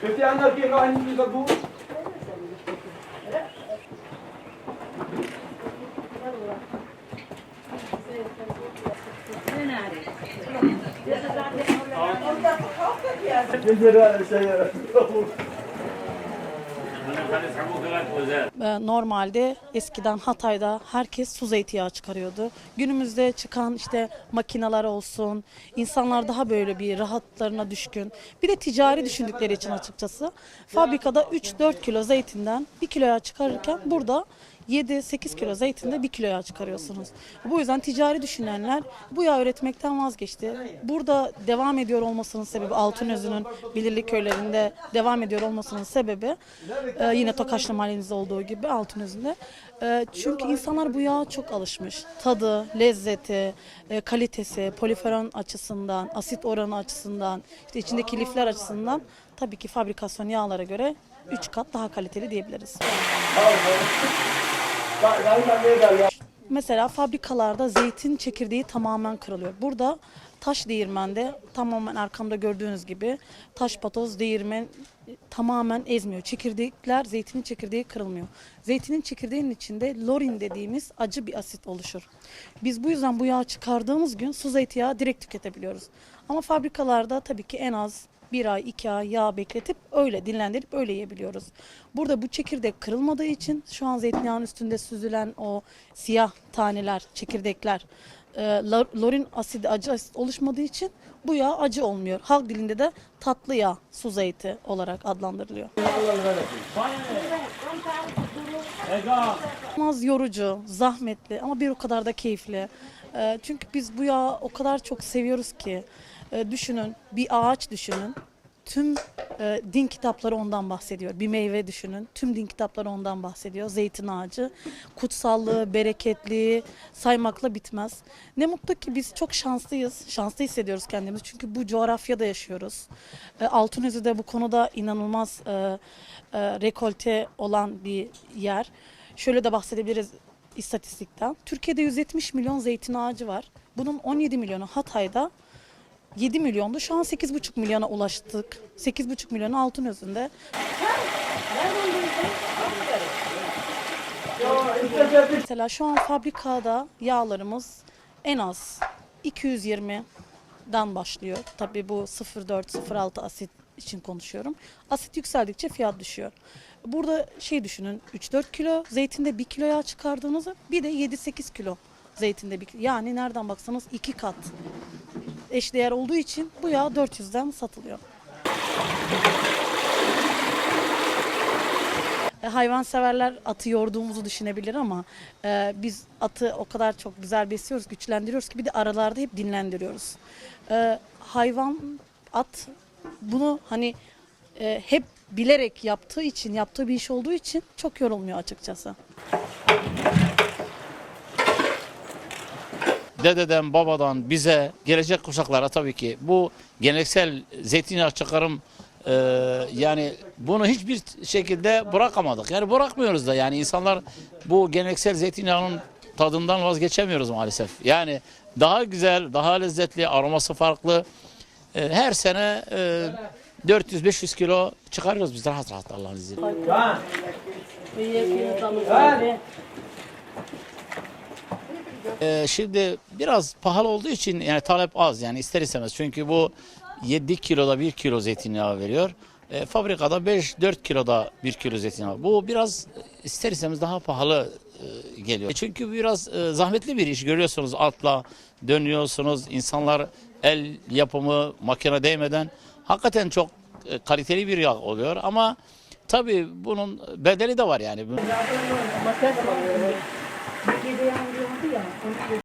Kötü yanlar ki kahin bir bu. Geceler şey Ee, Normalde eskiden Hatay'da herkes su zeytinyağı çıkarıyordu. Günümüzde çıkan işte makineler olsun, insanlar daha böyle bir rahatlarına düşkün. Bir de ticari düşündükleri için açıkçası. Fabrikada 3-4 kilo zeytinden 1 kiloya çıkarırken burada 7-8 kilo zeytinde 1 kilo yağ çıkarıyorsunuz. Bu yüzden ticari düşünenler bu yağ üretmekten vazgeçti. Burada devam ediyor olmasının sebebi Altınözü'nün Bilirli köylerinde devam ediyor olmasının sebebi e, yine Tokaşlı mahallemizde olduğu gibi Altınözü'nde. E, çünkü insanlar bu yağa çok alışmış. Tadı, lezzeti, e, kalitesi, poliferon açısından, asit oranı açısından, işte içindeki lifler açısından tabii ki fabrikasyon yağlara göre 3 kat daha kaliteli diyebiliriz. Mesela fabrikalarda zeytin çekirdeği tamamen kırılıyor. Burada taş değirmende tamamen arkamda gördüğünüz gibi taş patoz değirmen tamamen ezmiyor. Çekirdekler, zeytinin çekirdeği kırılmıyor. Zeytinin çekirdeğinin içinde lorin dediğimiz acı bir asit oluşur. Biz bu yüzden bu yağı çıkardığımız gün su zeytinyağı direkt tüketebiliyoruz. Ama fabrikalarda tabii ki en az bir ay, iki ay yağ bekletip öyle dinlendirip öyle yiyebiliyoruz. Burada bu çekirdek kırılmadığı için şu an zeytinyağının üstünde süzülen o siyah taneler, çekirdekler, e, lo- lorin asidi, acı asit oluşmadığı için bu yağ acı olmuyor. Halk dilinde de tatlı yağ, su zeyti olarak adlandırılıyor. Az yorucu, zahmetli ama bir o kadar da keyifli. E, çünkü biz bu yağı o kadar çok seviyoruz ki. E, düşünün, bir ağaç düşünün. Tüm e, din kitapları ondan bahsediyor. Bir meyve düşünün. Tüm din kitapları ondan bahsediyor. Zeytin ağacı. Kutsallığı, bereketliği saymakla bitmez. Ne mutlu ki biz çok şanslıyız. Şanslı hissediyoruz kendimizi. Çünkü bu coğrafyada yaşıyoruz. E, Altınözü de bu konuda inanılmaz e, e, rekolte olan bir yer. Şöyle de bahsedebiliriz istatistikten. Türkiye'de 170 milyon zeytin ağacı var. Bunun 17 milyonu Hatay'da, 7 milyondu. Şu an 8,5 milyona ulaştık. 8,5 milyonu altın özünde. Mesela şu an fabrikada yağlarımız en az 220'den başlıyor. Tabii bu 0,4-0,6 asit için konuşuyorum. Asit yükseldikçe fiyat düşüyor. Burada şey düşünün 3-4 kilo zeytinde 1 kilo yağ çıkardığınızı bir de 7-8 kilo zeytinde bir yani nereden baksanız 2 kat eşdeğer olduğu için bu yağ 400'den satılıyor. E, Hayvanseverler atı yorduğumuzu düşünebilir ama e, biz atı o kadar çok güzel besliyoruz, güçlendiriyoruz ki bir de aralarda hep dinlendiriyoruz. E, hayvan, at bunu hani e, hep bilerek yaptığı için, yaptığı bir iş olduğu için çok yorulmuyor açıkçası. Dededen, babadan bize, gelecek kuşaklara tabii ki bu geleneksel zeytinyağı çıkarım e, yani bunu hiçbir şekilde bırakamadık. Yani bırakmıyoruz da yani insanlar bu geleneksel zeytinyağının tadından vazgeçemiyoruz maalesef. Yani daha güzel, daha lezzetli, aroması farklı. E, her sene e, 400-500 kilo çıkarıyoruz biz rahat rahat Allah'ın izniyle. Ee, şimdi biraz pahalı olduğu için yani talep az yani ister istemez. Çünkü bu 7 kiloda 1 kilo zeytinyağı veriyor. E, fabrikada 5-4 kiloda 1 kilo zeytinyağı. Bu biraz ister istemez daha pahalı e, geliyor. Çünkü biraz e, zahmetli bir iş görüyorsunuz atla dönüyorsunuz. insanlar el yapımı makine değmeden hakikaten çok e, kaliteli bir yağ oluyor ama tabii bunun bedeli de var yani. Itu yang di.